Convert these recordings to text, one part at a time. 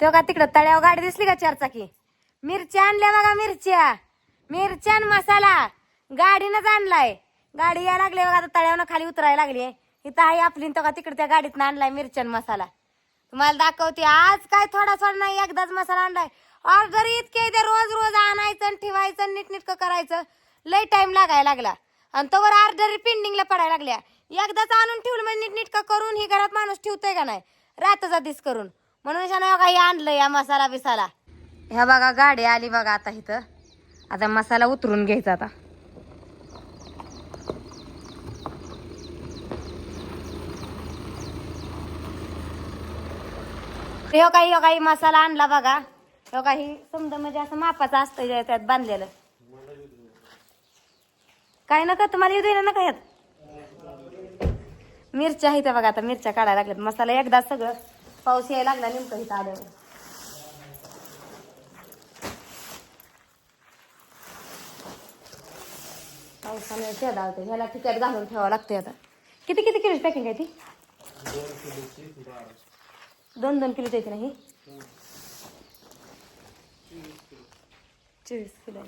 तेव्हा का तिकडं तळ्यावर गाडी दिसली का चारचाकी? मिरच्या आणल्या बघा मिरच्या. मिरच्या आणि मसाला. गाडीनंच आणलाय. गाडी या लागली बघा आता तळ्यावनं खाली उतरायला लागली इथं आहे आपली तो का तिकडे त्या गाडीतनं आणलाय मिरच्या मसाला. तुम्हाला दाखवते आज काय थोडा थोडा नाही एकदाच मसाला आणलाय. ऑर्डर इतके ते रोज रोज आणायचं आणि ठेवायचं आणि नीटनीटकं करायचं. लय टाइम लागायला लागला. आणि तोवर ऑर्डर पेंडिंगला पडायला लागल्या. एकदाच आणून ठेवलं म्हणजे नीटनीटकं करून ही घरात माणूस ठेवतोय का नाही? रातचा दिस करून. म्हणून शाना बघा हे आणलं या मसाला बिसाला. ह्या बघा गाडी आली बघा आता इथं. आता मसाला उतरून घ्यायचा आता. ह्यो काही ह्यो काही मसाला आणला बघा. ह्यो काही समजा म्हणजे असं मापाचं असतं त्यात बांधलेलं. काय नका तुम्हाला येऊ दे ना काय मिरच्या आहेत बघा आता मिरच्या काढायला लागल्यात. मसाला एकदा सगळं पाऊस यायला लागला नेमकं इथं आल्यावर. पावसाने शेदावते ह्याला तिकीट घालून ठेवावं लागते आता. किती किती किलोची पॅकिंग आहे ती? दोन दोन किलोची येते नाही चोवीस किलो.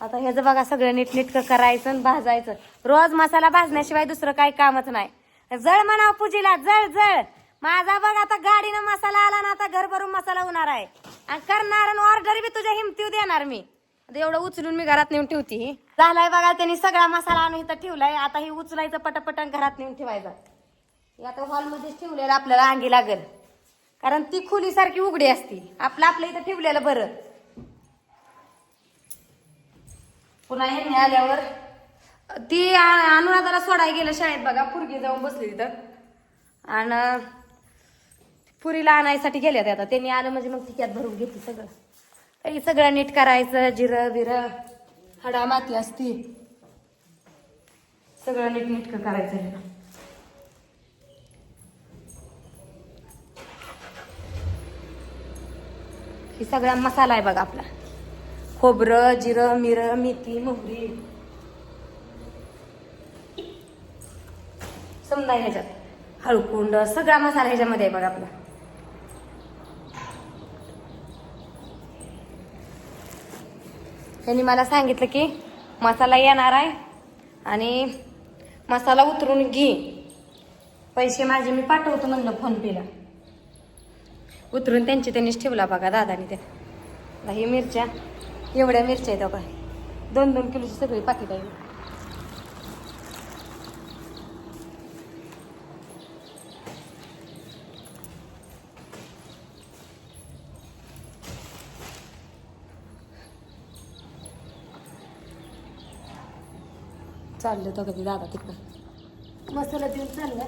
आता ह्याचं बघा सगळं नीटनीटकं करायचं आणि भाजायचं. रोज मसाला भाजण्याशिवाय दुसरं काही कामच नाही. जळ म्हणाव पूजेला जळ जळ. माझा बघ आता गाडीनं मसाला आला ना आता घर भरून मसाला होणार आहे. आणि करणार आणि ऑर्डर बी तुझ्या हिमतीव देणार मी. एवढं उचलून मी घरात नेऊन ठेवती. ही झालाय बघा त्यांनी सगळा मसाला आणून इथं ठेवलाय. आता हे उचलायचं पटापटन घरात नेऊन ठेवायचं. हे आता हॉलमध्येच ठेवलेलं आपल्याला अंगी लागेल. कारण ती खुलीसारखी उघडी असती. आपलं आपल्या इथं ठेवलेलं बरं. पुन्हा हे आल्यावर ती अनुराधाला सोडायला गेलं शाळेत बघा पुरगी जाऊन बसली तिथं. आणि पुरीला आणायसाठी गेल्या त्या आता. त्यांनी आलं म्हणजे मग तिक्यात भरून घेतली सगळं. काही सगळं नीट करायचं जिरं बिरं हडा माती असती. सगळं नीट नीटकं करायचं ही सगळा मसाला आहे बघा आपला. खोबरं जिरं मिरं मेथी मोहरी. समजा ह्याच्यात. हळकुंड सगळा मसाला ह्याच्यामध्ये आहे बघा आपला. त्यांनी मला सांगितलं की मसाला येणार आहे आणि मसाला उतरून घे. पैसे माझे मी पाठवतो म्हणलं फोन पेला उतरून त्यांची त्यांनीच ठेवला बघा दादानी त्या दा ही मिरच्या एवढ्या मिरच्या आहेत बघा दोन दोन किलोची सगळी पाकिट आहे चाललं तर कधी दादा तिकडं. मसाला देऊन चाललं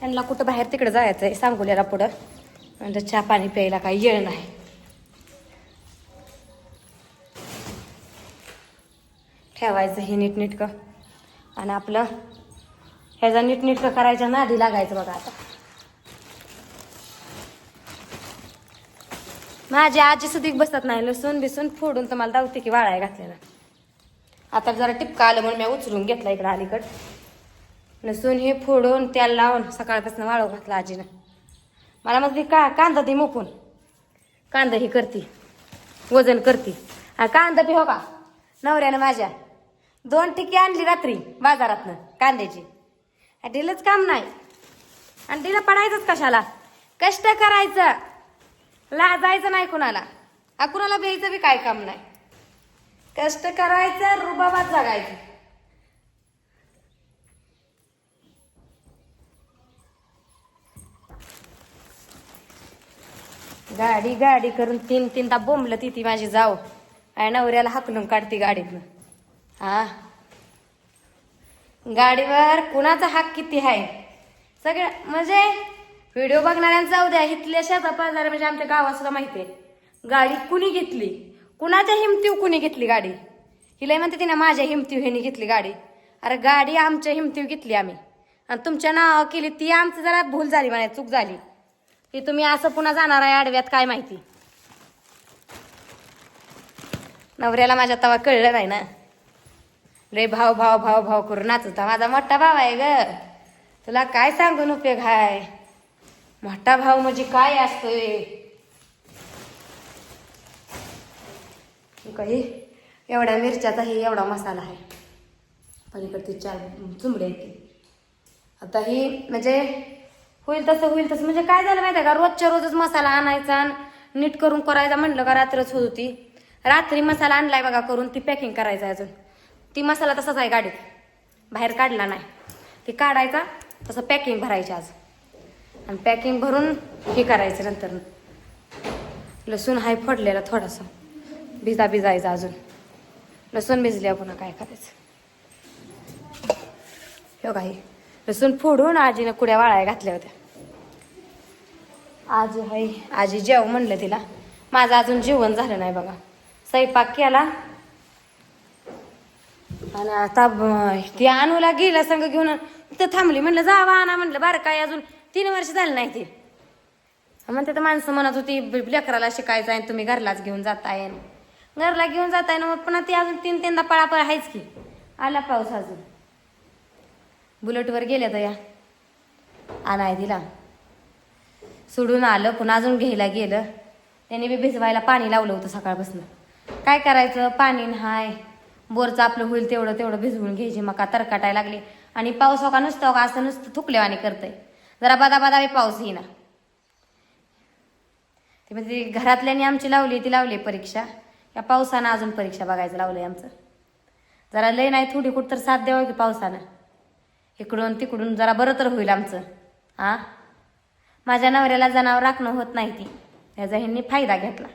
त्यांना कुठं बाहेर तिकडं जायचं आहे सांगोल्याला पुढं. म्हणजे चहा पाणी प्यायला काही येळ नाही. ठेवायचं हे नीटनीटकं. आणि आपलं ह्याचा नीटनीटकं करायच्या नादी लागायचं बघा आता. माझी आजी सुधीक बसत नाही. लसूण बिसून फोडून तुम्हाला दावते की वाळाय घातलेला. आता जरा टिपका आलं म्हणून मी उचलून घेतला इकडं अलीकड. लसूण हे फोडून त्याला लावून सकाळपासून वाळू घातला आजीनं. मला म्हणते का कांदा दे मोपून कांदा ही करते. वजन करते. कांदा बी हो का? नवऱ्यानं माझ्या. दोन टिकी आणली रात्री बाजारातनं कांद्याची. दिलंच काम नाही. आणि दिलं पडायचंच कशाला? कष्ट करायचं. लाजायचं नाही कुणाला. कुणाला भ्यायचं बी काय काम नाही. कष्ट करायचं रुबाबात जगायचं. गाडी गाडी करून तीन तीनदा बोंबलं ती ती माझी जाऊ. आणि नवऱ्याला हाकलून काढते गाडीतनं. हा. गाडीवर कुणाचा हाक किती आहे? सगळं म्हणजे व्हिडिओ बघणाऱ्यांचा जाऊ द्या इथल्या शेता पाजाऱ्या म्हणजे आमच्या गावात सुद्धा माहिती आहे. गाडी कुणी घेतली? कुणाच्या हिमतीव कुणी घेतली गाडी? हिला म्हणते तिने माझ्या हिमतीव ह्यानी घेतली गाडी. अरे गाडी आमच्या हिमतीव घेतली आम्ही. आणि तुमच्या नाव केली ती आमची जरा भूल झाली म्हणाय चूक झाली. की तुम्ही असं पुन्हा जाणार आहे आडव्यात काय माहिती? नवऱ्याला माझ्या तवा कळलं नाही ना. रे भाव भाव भाव भाव करून नाचता माझा मोठा भाव आहे ग. तुला काय सांगून उपयोग हाय? मोठा भाव म्हणजे काय असतोय? काही एवढ्या मिरच्याचा ही एवढा मसाला आहे. पलीकडे चार चुंबडे आहेत आता ही म्हणजे होईल तसं होईल तसं. म्हणजे काय झालं माहिती आहे का? रोजच्या रोजच मसाला आणायचा आणि नीट करून करायचा म्हटलं का रात्रच होत होती. रात्री मसाला आणलाय बघा करून ती पॅकिंग करायचं अजून. ती मसाला तसाच आहे गाडीत. बाहेर काढला नाही. ती काढायचा तसं पॅकिंग भरायची आज. आणि पॅकिंग भरून हे करायचं नंतर. लसूण हाय फोडलेला थोडासा. भिजा भिजायचा अजून. लसूण भिजल्या पुन्हा काय करायचं? हो काही लसूण फोडून आजीनं कुड्या वाळाय घातल्या होत्या. आजी हाय आजी जेव म्हणलं तिला. माझं अजून जेवण झालं नाही बघा. स्वयंपाक केला. आणि आता ती अनुला गेला संग घेऊन तिथं थांबली. म्हणलं जावा आणा. म्हणलं बारं काय अजून. तीन वर्ष झालं नाही ते. म्हणते तर माणसं म्हणत होती लेकराला शिकायचं आहे तुम्ही घरलाच घेऊन जाताय. घरला घेऊन जाताय ना मग पुन्हा ती अजून तीन तीनदा पळापळ आहेच की. आला पाऊस अजून. बुलेटवर गेल्या तर या आणाय दिला सोडून आलं पुन्हा अजून घ्यायला गेलं. त्याने बी भिजवायला पाणी लावलं होतं सकाळपासून. काय करायचं? पाणी नाही. बोरचं आपलं होईल तेवढं तेवढं भिजवून घ्यायची. मका तरकाटाय लागली. आणि पाऊस हो का नुसतं हो का असं नुसतं थुकलेवाणी करतंय. जरा बदा बदा पाऊस येईना. ते म्हणजे घरातल्यानी आमची लावली ती लावली परीक्षा. या पावसानं अजून परीक्षा बघायचं लावलंय आमचं. जरा लय नाही थोडी कुठं तर साथ द्यावं की पावसानं. इकडून तिकडून जरा बरं तर होईल आमचं. हा माझ्या नवऱ्याला जनावर राखणं होत नाही ती. याचा ह्यांनी फायदा घेतला.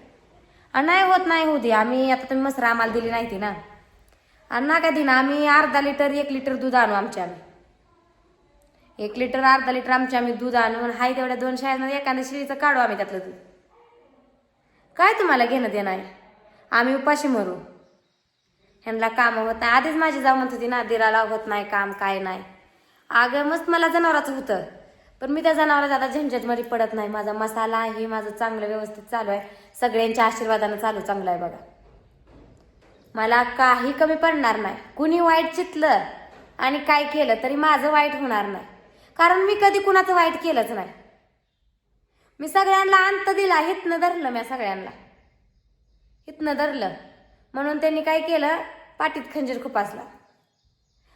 आणि नाही होत नाही होती आम्ही आता तुम्ही मसरा आम्हाला दिली नाही ती ना. आणि ना का दिना आम्ही अर्धा लिटर एक लिटर दूध आणू आमच्या आम्ही. एक लिटर अर्धा लिटर आमच्या आम्ही दूध आणून हाय तेवढ्या दोन शाळेमध्ये एखाद्या शिळीचं काढू आम्ही त्यातलं दूध. काय तुम्हाला घेणं देणं आहे? आम्ही उपाशी मरू. ह्यांना कामं होत नाही. आधीच माझी जाऊ म्हणत होती ना दिराला होत नाही काम काय नाही. अगं मस्त मला जनावराचं होतं. पण मी त्या जनावरात आता झंझटमध्ये पडत नाही. माझा मसाला हे माझं चांगलं व्यवस्थित चालू आहे. सगळ्यांच्या आशीर्वादानं चालू चांगलं आहे बघा. मला काही कमी पडणार नाही. कुणी वाईट चितलं आणि काय केलं तरी माझं वाईट होणार नाही. कारण मी कधी कुणाचं वाईट केलंच नाही. मी सगळ्यांना अंत दिला हितनं धरलं मी सगळ्यांना. इथनं धरलं. म्हणून त्यांनी काय केलं? पाठीत खंजीर खुपासला.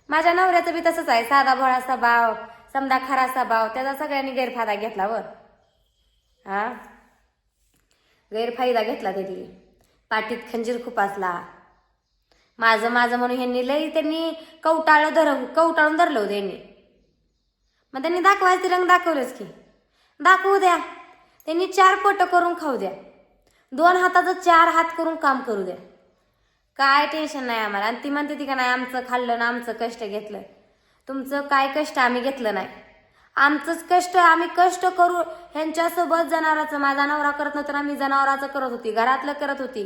माझ्या नवऱ्याचं बी तसंच आहे. साधा भोळा भाव समजा खरासा भाव त्याचा सगळ्यांनी गैरफायदा घेतला व. हा? गैरफायदा घेतला त्यांनी. पाठीत खंजीर खुपासला. माझं माझं म्हणून ह्यांनी लई त्यांनी कवटाळं धर कवटाळून धरलं होतं यांनी मग त्यांनी दाखवायचे रंग दाखवलंच की. दाखवू द्या. त्यांनी चार पट करून खाऊ द्या. दोन हाताचं चार हात करून काम करू द्या काय टेन्शन नाही आम्हाला. आणि ती म्हणते ती का नाही आमचं खाल्लं ना आमचं कष्ट घेतलं. तुमचं काय कष्ट आम्ही घेतलं नाही. आमचंच कष्ट आम्ही कष्ट करू. ह्यांच्यासोबत जनावराचं माझा नवरा करत नव्हतं आम्ही जनावराचं करत होती घरातलं करत होती.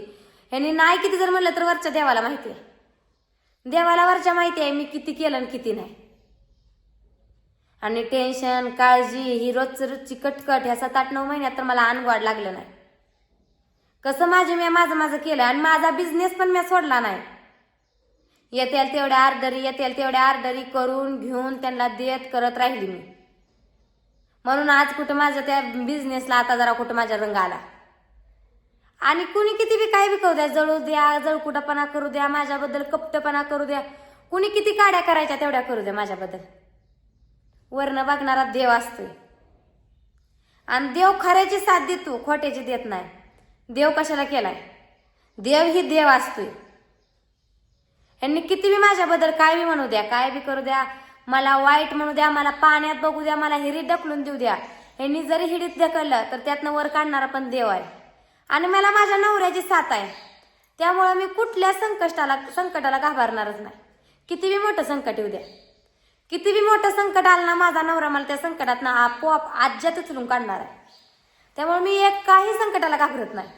ह्यांनी नाही किती जर म्हणलं तर वरच्या देवाला माहिती आहे. देवाला वरच्या माहिती आहे मी किती केलं आणि किती नाही. आणि टेन्शन काळजी ही रोजचं रोजची कटकट ह्या सात आठ नऊ महिन्यात तर मला अनवाड लागलं नाही. कसं माझे मी माझं माझं केलं आणि माझा बिझनेस पण मी सोडला नाही. येतील तेवढ्या आर्डरी येतील तेवढ्या आर्डरी करून घेऊन त्यांना देत करत राहिली मी. म्हणून आज कुठं माझ्या त्या बिझनेसला आता जरा कुठं माझ्या रंग आला. आणि कुणी किती बी काय बी करू द्या जळू द्या जळकुटापणा करू द्या माझ्याबद्दल कपटपणा करू द्या. कुणी किती काड्या करायच्या तेवढ्या करू द्या माझ्याबद्दल. वरनं बघणारा देव असतोय. आणि देव खऱ्याची साथ देतो खोट्याची देत नाही. देव कशाला केलाय? देव ही देव असतोय. यांनी किती बी माझ्याबद्दल काय बी म्हणू द्या काय बी करू द्या मला वाईट म्हणू द्या मला पाण्यात बघू द्या मला हिरीत ढकलून देऊ द्या. यांनी जरी हिडीत ढकललं तर त्यातनं वर काढणारा पण देव आहे. आणि मला माझ्या नवऱ्याची साथ आहे. त्यामुळे मी कुठल्या संकटाला संकटाला घाबरणारच नाही. किती बी मोठं संकट येऊ द्या. किती बी मोठं संकट आलं ना माझा नवरा मला त्या संकटात ना आपोआप आज्यात उचलून काढणार आहे. त्यामुळे मी एक काही संकटाला घाबरत नाही.